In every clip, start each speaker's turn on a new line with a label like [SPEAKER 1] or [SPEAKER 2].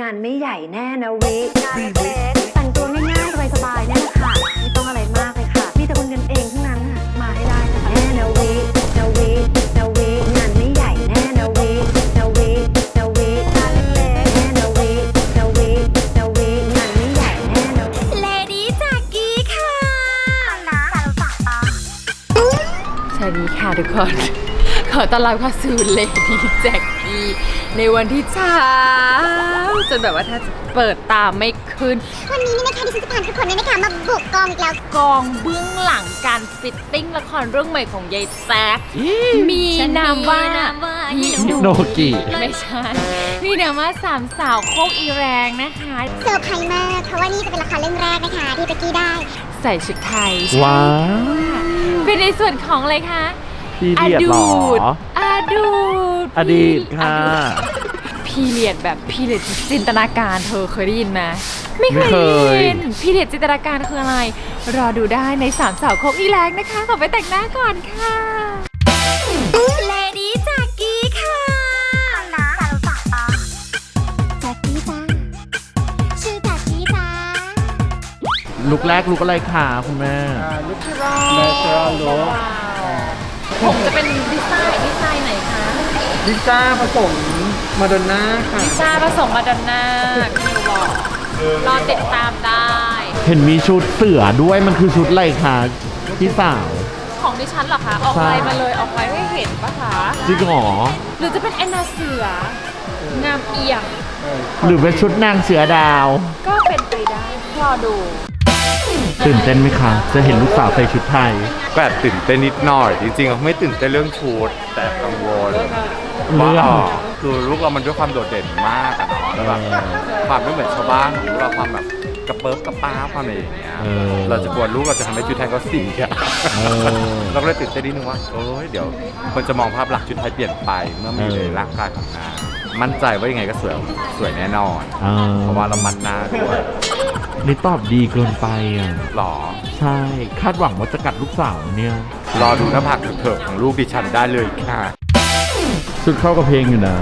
[SPEAKER 1] งานไม่ใหญ่แน่นะวิงานเล็กๆแต่งตัวง่ายๆสบายๆเนี่ยแหละค่ะ ไม่ต้องอะไรมากเลยค่ะ มีแต่คนกันเองทั้งนั้นค่ะ มาให้ได้นะคะแน่นะวินะวินะวิงานไม่ใหญ่แน่นะวินะวินะวิงานเล็กๆแน่นะวินะวินะวิงานไม่ใหญ่แน่นะวิ
[SPEAKER 2] เลดี้จากกี้ค่ะนะ
[SPEAKER 3] สวัสดีค่ะทุกคน ขอต้อนรับเข้าสู่เลดี้แจ็ค กี้ในวันที่เช้าจนแบบว่าถ้าจะเปิดตามไม่ขึ้น
[SPEAKER 2] วันนี้นี่นะคะดิฉันจะพาทุกคนเนี่ยนะคะมาบุกกองอีกแล้ว
[SPEAKER 3] กองเบื้องหลังการฟิตติ้งละครเรื่องใหม่ของยายแซคมีนามว่าฮิโน
[SPEAKER 4] โนกิ
[SPEAKER 3] ไม่ใช่มีนามว่าสามสาวโคกอีแรงนะคะ
[SPEAKER 2] เซอร์ไพรส์มากเพราะว่านี่จะเป็นละครเรื่องแรกนะคะที่เบกกี้ได้
[SPEAKER 3] ใส่ชุดไทย
[SPEAKER 4] ว้าว
[SPEAKER 3] เป็นในส่วนของอะไรคะ
[SPEAKER 4] พี่เดียดเหรอ
[SPEAKER 3] ดอา ดูด
[SPEAKER 4] อดีตค่ะ
[SPEAKER 3] พีเรียดแบบพีเรียดจินตนาการเธอเคยได้ยินไหมไม่เค
[SPEAKER 4] ไม่
[SPEAKER 3] ย
[SPEAKER 4] เคย
[SPEAKER 3] ได้ยินพีเรียดจินตนาการคืออะไร รอดูได้ในสามสาวโคกอีแรงนะคะขอไปแต่งหน้าก่อนค่ะ
[SPEAKER 2] เลดี้จากกี้ค่ะนะจากกี้จ้าชื่อจากกี้จ้า
[SPEAKER 4] ลุกแรกลุกอะไรคะคุณแม่
[SPEAKER 5] natural look
[SPEAKER 3] ผม ลิซ่า
[SPEAKER 5] ผสมมาดอนน่าค่ะ
[SPEAKER 3] ลิซ่าผสมมาดอนน่าพี่นิวบอกรอติดตามได้
[SPEAKER 4] เห็นมีชุดเสือด้วยมันคือชุดอะไรคะพี่สาว
[SPEAKER 3] ของดิฉันเหรอคะ ออกไลน์มาเลยออกไลน์ให้เห็นปะคะ
[SPEAKER 4] จริงเหรอ
[SPEAKER 3] หรือจะเป็นแอนนาเสืองามเอี่ยม
[SPEAKER 4] หรือเป็นชุดนางเสือดาว
[SPEAKER 3] ก็เป็นไปได้รอดู
[SPEAKER 4] ตื่นเต้นไหมคะ จะเห็นลูกสาวใส่ชุดไทย
[SPEAKER 6] ก็แอบตื่นเต้นนิดหน่อย จริงๆ ไม่ตื่นเต้นเรื่องชุดแต่กังวล
[SPEAKER 4] เรื่อง
[SPEAKER 6] ว่าคือลูกเรามันด้วยความโดดเด่นมากอะเนาะแล้วแบบความไม่เหมือนชาวบ้านลูกเราความแบบกระเปิบกระป้าความอะไรอย่างเงี้ย
[SPEAKER 4] เออ
[SPEAKER 6] เราจะกลัวลูกเราจะทำให้ชุดไทยเขาเสีย
[SPEAKER 4] เออ
[SPEAKER 6] เราก็เลยตื่นเต้นนิดนึงว่าเอ้ยเดี๋ยวคนจะมองภาพลักษณ์ชุดไทยเปลี่ยนไปเมื่อมี
[SPEAKER 4] เออ
[SPEAKER 6] ในร่างกายของนางมั่นใจว่ายังไงก็สวยสวยแน่นอน
[SPEAKER 4] เออ
[SPEAKER 6] เพราะว่าเรามันหน้าด้วย
[SPEAKER 4] นี่ตอบดีเกินไปอะ
[SPEAKER 6] หรอ
[SPEAKER 4] ใช่ คาดหวังว่าจะกัดลูกสาวเนี่ย
[SPEAKER 6] รอดูหน้าผากเถิกๆของลูกดิฉันได้เลยค่ะ
[SPEAKER 4] ชุดเข้ากับเพลงอยู่นะ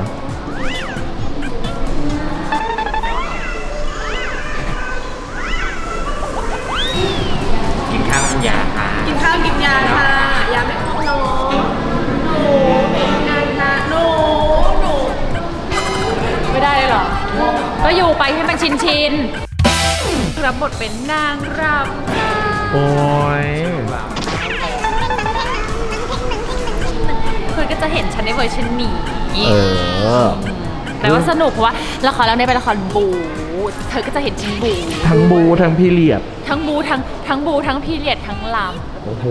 [SPEAKER 6] กินข้าวกินยาค่ะ
[SPEAKER 7] กินข้าวกินยาค่ะยาไม่ครบเนาะหนูงานนะหนูหนู
[SPEAKER 3] ไม่ได้เลยเหรอ ก็อยู่ไปให้มันชินชินๆรับบทเป็นนางรำ
[SPEAKER 4] โอ้ย
[SPEAKER 3] เพื่อนก็จะเห็นฉันในเวอร์ชันนี้
[SPEAKER 4] เออ
[SPEAKER 3] แต่ว่าสนุกเพราะว่าละครเรื่องนี้เป็นละครบู เธอก็จะเห็นฉันบู
[SPEAKER 4] ทั้งบูทั้งพี่เลียด
[SPEAKER 3] ทั้งบูทั้งทั้งบูทั้งพีเรียดทั้งล
[SPEAKER 4] โอ้โห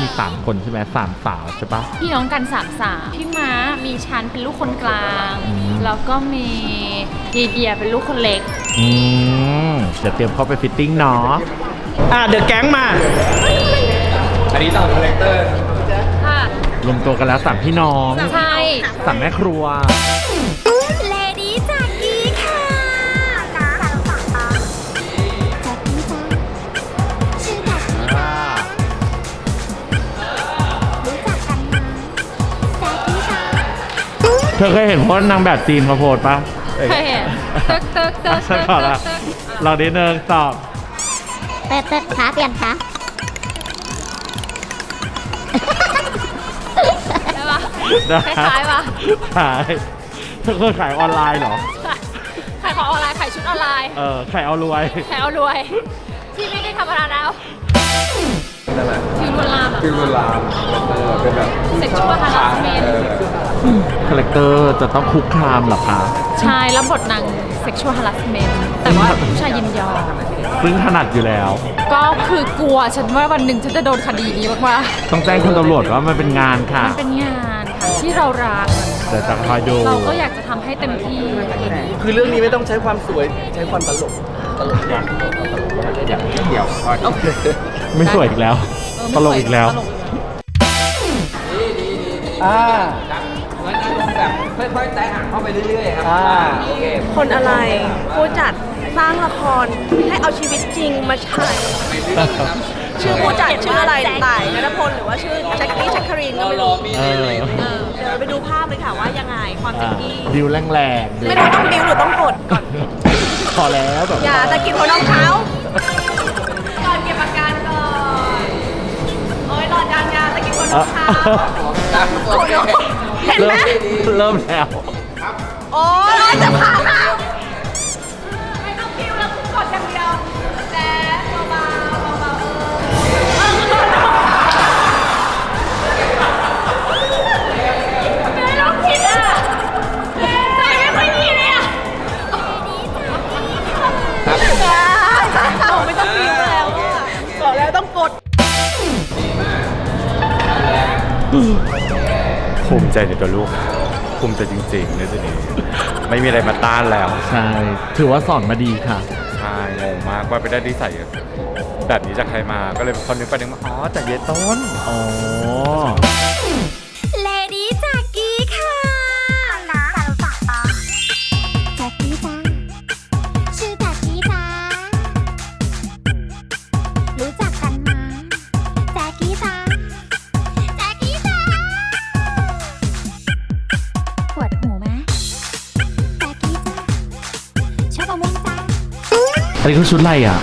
[SPEAKER 4] มีสามคนใช่ไหมสามสาวใช่ปะำ
[SPEAKER 3] พี่น้องกันสามสามพี่ม้ามีฉันเป็นลูกคนกลาง
[SPEAKER 4] อืม
[SPEAKER 3] แล้วก็มีดีเดียเป็นลูกคนเล็ก
[SPEAKER 4] อืมเดี๋ยวเตรียมเข้าไปฟิตติ้งเนาะ
[SPEAKER 5] อะเดอะแก๊งมา
[SPEAKER 6] อันนี้ต่างคาแรคเตอร์
[SPEAKER 3] ค่ะ
[SPEAKER 4] รวมตัวกันแล้วสามพี่น้อง
[SPEAKER 3] ใช่
[SPEAKER 4] สามแม่ครัว
[SPEAKER 2] เลดี้จากกี้ค่ะนะจากกี้จ้าชื่อจากกี้จ้ารู้จักกันไหมจากกี้จ้า
[SPEAKER 4] เธอเคยเห็นโพสต์นางแบบจีนเขาโพสต์ปะ
[SPEAKER 3] เคยเห็นตึกตึกตึก
[SPEAKER 4] ฉัน
[SPEAKER 3] ตึก
[SPEAKER 4] ขอละ
[SPEAKER 3] ตึก
[SPEAKER 4] เราได้เนินตอบ
[SPEAKER 2] เปิดเปิดขาเปลี่ยนขา
[SPEAKER 3] ได้ปะ
[SPEAKER 4] ได้
[SPEAKER 3] คล้ายๆปะ
[SPEAKER 4] ขายเธอเคยขายออนไลน์เหรอ
[SPEAKER 3] ขายของออนไลน์ขายชุดออนไลน์
[SPEAKER 4] เออขายเอารวย
[SPEAKER 3] ขายเอารวย ที่ไม่ได้ทำมานานแล้วฟิวลวนลามอะ
[SPEAKER 6] ฟิลลามเป็นแบบ
[SPEAKER 3] เซ็กชวลฮาร์สเมน
[SPEAKER 4] คาแรคเตอร์จะต้องคุกคามเหรอคะ
[SPEAKER 3] ใช่แล้วบทนางเซ็กชวลฮาร์สเมนแต่ว่าผู้ชายยินยอม
[SPEAKER 4] ซึ่งถนัดอยู่แล้ว
[SPEAKER 3] ก็คือกลัวฉันว่าวันหนึ่งฉันจะโดนคดีนี้มาก
[SPEAKER 4] ต้องแจ้งคุณตำรวจว่ามันเป็นงาน
[SPEAKER 3] ๆ
[SPEAKER 4] ค่ะ
[SPEAKER 3] มันเป็นงานค่ะ ที่เรารัก
[SPEAKER 4] เดี๋ยวจะคอยดู
[SPEAKER 3] เราก็อยากจะทำให้เต็มที่
[SPEAKER 5] คือเรื่องนี้ไม่ต้องใช้ความสวยใช้ความตลกตลกอย่าง
[SPEAKER 6] เดี๋ยวพอ
[SPEAKER 4] ไม่สวยอีกแล้ว
[SPEAKER 3] เออไม่
[SPEAKER 4] ตลกอีกแล้ว
[SPEAKER 3] ตลก
[SPEAKER 5] อ่า
[SPEAKER 6] ค่อยๆแตะอ่างเข้าไปเรื่อยๆครับ
[SPEAKER 5] อ่า
[SPEAKER 6] โอเค
[SPEAKER 7] คนอะไรผู้จัดสร้างละครให้เอาชีวิตจริงมาฉาย ชื่อผู้จัดชื่ออะไรต่ายนัทพลหรือว่าชื่อแจ็คกี้แจ็คคารีนก็ไม่รู้
[SPEAKER 4] เออ
[SPEAKER 7] เออเดี๋ยวเราไปดูภาพเลยค่ะว่ายังไงความแจ็คกี้
[SPEAKER 4] ดิวแรงๆดิว
[SPEAKER 7] ไม่รู้ต้องบิ้วหรือต้องกดก่อนกินหัวนมเขาก่อนเก็บอาการก่อนโอ้ยหลอดยางยาสะกิดหัวนมเขาเห็นไหม
[SPEAKER 4] เริ่มแล้ว
[SPEAKER 7] โอ้ยจะพาเขาไม่ต้องพิ้วแล้วคุณกดอย่างเดียวแต่เบา
[SPEAKER 6] ภูมิใจในตัวลูก ภูมิใจจริงๆในจุดนี้ไม่มีอะไรมาต้านแล้ว
[SPEAKER 4] ใช่ ถือว่าสอนมาดีค่ะ
[SPEAKER 6] ใช่งงมากว่าไปได้ดีใส่แบบนี้จากใครมาก็เลยคนนึกไปนึกมาอ๋อจากเยต้น
[SPEAKER 4] อ๋อ
[SPEAKER 2] อัน
[SPEAKER 4] นี้คือชุดอะไรอะ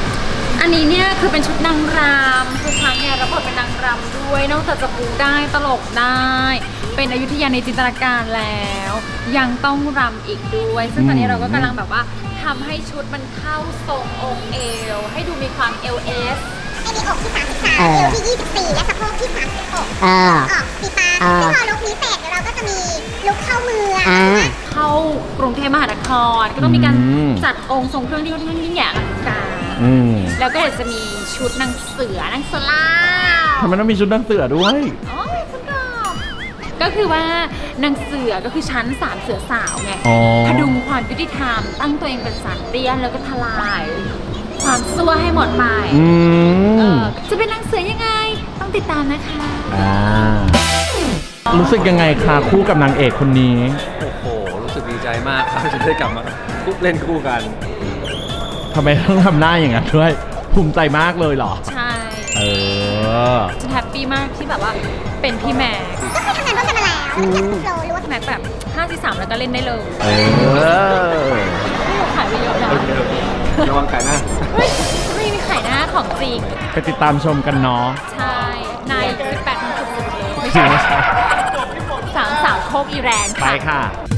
[SPEAKER 3] อันนี้เนี่ยคือเป็นชุดนางรำคือฉันเนี่ยรับบทเป็นนางรำด้วย นอกจากจะบูได้ตลกได้ เป็นอยุธยาในจินตนาการแล้ว ยังต้องรำอีกด้วย ซึ่งตอนนี้เราก็กำลังแบบว่าทำให้ชุดมันเข้าทรงองค์เอว ให้ดูมีความเอลเอส
[SPEAKER 2] ให้มีอกที่33เอวที่24 และสะโพกที่36ออกสีฟ้าซึ่งพอลุคนี้เสร็จเดี๋ยวเราก็จะมีลุคเข้าเมือง
[SPEAKER 3] เข้ากรุงเทพมหานคร ก็ต้องมีการ
[SPEAKER 4] อืม
[SPEAKER 3] จัดองค์ทรงเครื่องที่ค่อนข้างยิ่งใหญ่อลังการ
[SPEAKER 4] อืม
[SPEAKER 3] แล้วก็เดี๋ยวจะมีชุดนางเสือนางสลาว
[SPEAKER 4] ทำไมต้องมีชุดนักเสือด้วย
[SPEAKER 3] อ๋อคุณกอบก็คือว่านางเสือก็คือชั้นสามเสือสาวไง
[SPEAKER 4] อ๋อ
[SPEAKER 3] พดุงความยุติธรรม ตั้งตัวเองเป็นสารเตี้ยนแล้วก็ทลาย ความซั่วให้หมดไป
[SPEAKER 4] อื
[SPEAKER 3] เอ
[SPEAKER 4] ม
[SPEAKER 3] อจะเป็นนางเสือยังไง ต้องติดตามนะคะ
[SPEAKER 4] อ่ารู้สึกยังไงคะคู่กับนางเอกคนนี้
[SPEAKER 5] โอ้โห รู้สึกดีใจมากครับที่ได้กลับมาคู่เล่นคู่กัน
[SPEAKER 4] ทำไมต้องทำหน้าอย่างนั้นด้วย ภูมิใจมากเลยเหรอ
[SPEAKER 3] ใช่
[SPEAKER 4] เออ
[SPEAKER 3] ฉันแฮปปี้มากที่แบบว่าเป็นพี่แม็ก
[SPEAKER 2] ก็คือทำงานร่วมกันมาแล้วแล้วก็เกิดโฟล์รู้ว่า
[SPEAKER 3] แม็กแบบ5 4 3แล้วก็เล่นได้เลย
[SPEAKER 4] เออ
[SPEAKER 3] ขายไปเยอะนะ
[SPEAKER 5] ระวังไก่หน้า
[SPEAKER 3] เฮ้ยไม่มีขายหน้าของจริง
[SPEAKER 4] ไปติดตามชมกันเนาะ
[SPEAKER 3] ใช่ใน18มันสุดๆเลยไม่
[SPEAKER 4] จริ
[SPEAKER 3] ใช่
[SPEAKER 4] งไหมคะ
[SPEAKER 3] สามสาวโคกอีแรง
[SPEAKER 4] ไป
[SPEAKER 3] ค่ะ
[SPEAKER 4] ค่ะ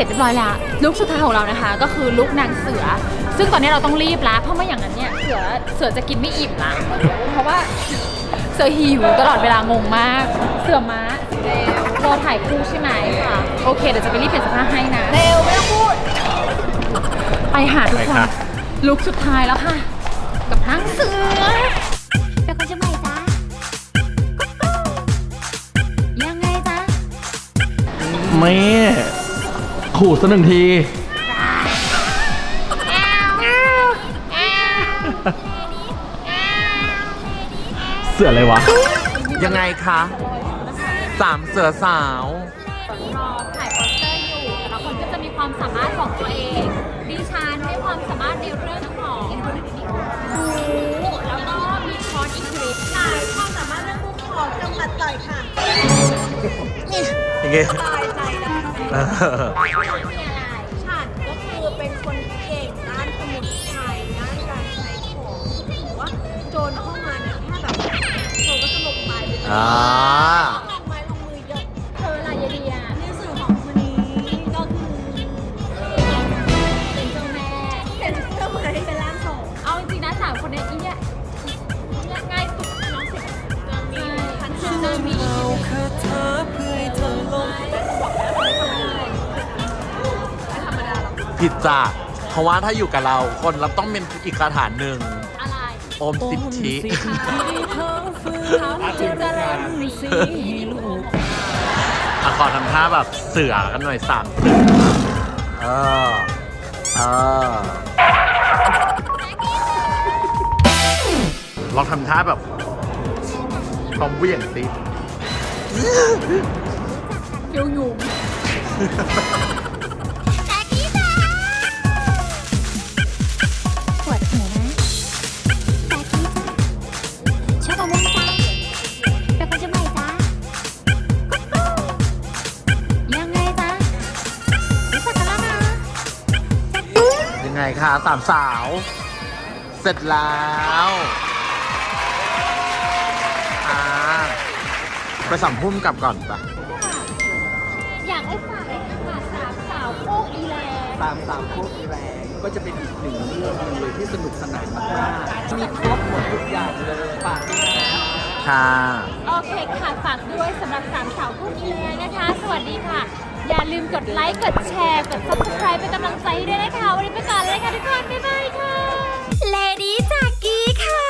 [SPEAKER 2] ร็จ
[SPEAKER 3] เรียบร้อยแล้วลุคสุดท้ายของเรานะคะ ก็คือลุคนางเสือ ซึ่งตอนนี้เราต้องรีบแล้วเพราะไม่อย่างนั้นเนี่ยเสือเสือจะกินไม่อิ่มละเพราะว่าเสือหิวตลอดเวลางงมาก เสือม้าเร็วรอถ่ายคู่ใช่ไหมค่ะโอเคเดี๋ยวจะไปรีบเปลี่ยนเสภาพให้นะ
[SPEAKER 7] เร็วไม่ต้องพูด
[SPEAKER 3] ไปหาทุก
[SPEAKER 4] ไป
[SPEAKER 3] คน
[SPEAKER 4] ค่ะ
[SPEAKER 3] ลุคสุดท้ายแล้วค่ะ กับนางเสือ
[SPEAKER 2] เป็นคนเชียงใหม่จ้ายังไงจ้า
[SPEAKER 4] ไม่ ขู่สักหนึ่งที เสืออะไรวะ
[SPEAKER 6] ยังไงคะ สามเสือสาว
[SPEAKER 3] รอถ่ายโปสเตอร์อยู่แต่ละคนก็จะมีความสามารถของตัวเองดิฉันมีความสามารถในเรื่องของบูแล้วก็มีคอนอิงลิช
[SPEAKER 7] นายความสามารถเรื่องมุกของจังหวัดต่อยค่ะ
[SPEAKER 6] ยังไง
[SPEAKER 7] ตายใจได้
[SPEAKER 6] เออ
[SPEAKER 3] มีอะไร
[SPEAKER 7] ฉันก็คือเป็นคนเก่งด้านสมุนไพรด้านการใช้ของถือว่าโจรเข้ามาเนี่ยถ้าแบบโจรก็สนุกไปเลย
[SPEAKER 6] อ่า
[SPEAKER 7] ลงไม้ลงมือเยอะ
[SPEAKER 3] เธอละยายเดีย
[SPEAKER 7] ในสื่อของคนนี้ก็คือ
[SPEAKER 3] เป็นเจ้าแม่
[SPEAKER 7] เป็นเจ้าไม้เป็นร่างทรง
[SPEAKER 3] เอาจริงๆนะสามคนเนี้อีเนี่ยเนี่ยง่ายสุดน้องสิจะมีพันธุ์จะมี
[SPEAKER 6] ผิดจ้ะเพราะว่าถ้าอยู่กับเราคนเราต้องเป็นอีกคาถาหนึ่ง
[SPEAKER 3] อะไร
[SPEAKER 6] โอมสิทธิ
[SPEAKER 3] เขาจะเจริญสี
[SPEAKER 6] อะขอทำท่าแบบเสือกันหน่อยสามเสือเออเออลองทำท่าแบบพร้อมเหวี่ยงสิ
[SPEAKER 3] ฟิวอยู่
[SPEAKER 4] คะสามสาว เสร็จแล้วอ่าไปสัมพุ่มกลับก่อนปะ
[SPEAKER 3] อยากให้ฝากเลยค่ะสามสาวโคกอีแล
[SPEAKER 5] ตามตามพวกแรงก็จะเป็นอีกหนึ่งเรื่องหนึงเลยที่สนุกสนานมากๆมีครบหมดทุกอย่างเลยฝากด้วยนะ
[SPEAKER 4] ค่ะ
[SPEAKER 3] โอเคค่ะฝากด้วยสำหรับสามสาวโคกอีแลนะคะ สวัสดีค่ะ อย่าลืมกดไลค์ กดแชร์ กด subscribe เป็นกำลังใจให้ด้วยนะคะ วันนี้ไปก่อนเลยค่ะทุกคน บ๊ายบายค่ะ
[SPEAKER 8] เลดี้จากกี้ค่ะ